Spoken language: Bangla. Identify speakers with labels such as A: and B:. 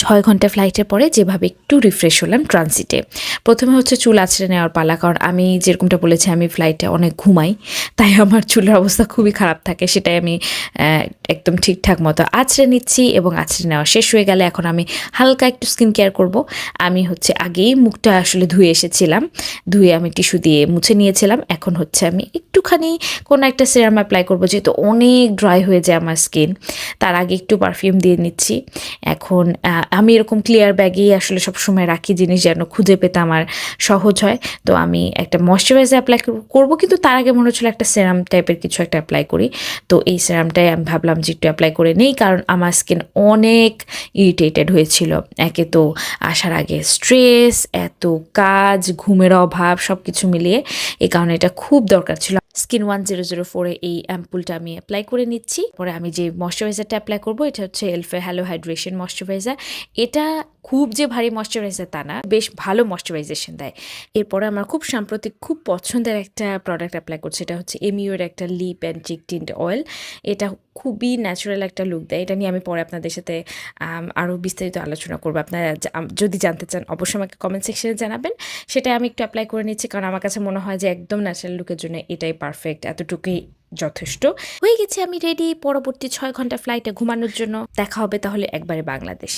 A: ছয় ঘণ্টা ফ্লাইটের পরে যেভাবে একটু রিফ্রেশ হলাম ট্রানজিটে প্রথমে হচ্ছে চুল আছড়ে নেওয়ার পালা, কারণ আমি যেরকমটা বলেছি, আমি ফ্লাইটে অনেক ঘুমাই, তাই আমার চুলের অবস্থা খুবই খারাপ থাকে, সেটাই আমি একদম ঠিকঠাক মতো আছড়ে নিচ্ছি এবং আছড়ে নেওয়া শেষ হয়ে গেলে এখন আমি হালকা একটু স্কিন কেয়ার করব। আমি হচ্ছে আগেই মুখটা আসলে ধুয়ে এসেছিলাম, ধুয়ে আমি টিস্যু দিয়ে মুছে নিয়েছিলাম, এখন হচ্ছে আমি একটুখানি কোনো একটা সিরাম অ্যাপ্লাই করব, যেহেতু অনেক ড্রাই হয়ে যায় আমার স্কিন তার আগে একটু পারফিউম দিয়ে নিচ্ছি। এখন আমি এরকম ক্লিয়ার ব্যাগেই আসলে সবসময় রাখি জিনিস যেন খুঁজে পেতে আমার সহজ হয়। তো আমি একটা ময়শ্চারাইজার অ্যাপ্লাই করব কিন্তু তার আগে মনে হচ্ছিল একটা সেরাম টাইপের কিছু একটা অ্যাপ্লাই করি। তো এই সেরামটাই আমি ভাবলাম যে একটু অ্যাপ্লাই করে নেই কারণ আমার স্কিন অনেক ইরিটেটেড হয়েছিল। একে তো আসার আগে স্ট্রেস এত কাজ, ঘুমের অভাব সব কিছু মিলিয়ে। এই কারণে এটা খুব দরকার ছিল স্কিন ওয়ান জিরো জিরো ফোরে এই অ্যাম্পুলটা আমি অ্যাপ্লাই করে নিচ্ছি। পরে আমি যে ময়শ্চারাইজারটা অ্যাপ্লাই করব, এটা হচ্ছে এলফে হ্যালো হাইড্রেশন ময়শ্চারাইজার এটা খুব যে ভারী ময়শ্চারাইজার তা না, বেশ ভালো ময়শ্চারাইজেশন দেয়। এরপরে আমার খুব সাম্প্রতিক, খুব পছন্দের একটা প্রোডাক্ট অ্যাপ্লাই করছে এটা হচ্ছে এমিওর একটা lip and cheek tint oil এটা খুবই ন্যাচারাল একটা লুক দেয়। এটা নিয়ে আমি পরে আপনাদের সাথে আরও বিস্তারিত আলোচনা করব। আপনারা যদি জানতে চান, অবশ্যই আমাকে কমেন্ট সেকশনে জানাবেন। সেটা আমি একটু অ্যাপ্লাই করে নিচ্ছি, কারণ আমার কাছে মনে হয় যে একদম ন্যাচারাল লুকের জন্য এটাই পারফেক্ট এতটুকুই যথেষ্ট। হয়ে গেছে, আমি রেডি পরবর্তী ছয় ঘণ্টা ফ্লাইটে ঘুমানোর জন্য। দেখা হবে তাহলে একবারে বাংলাদেশ।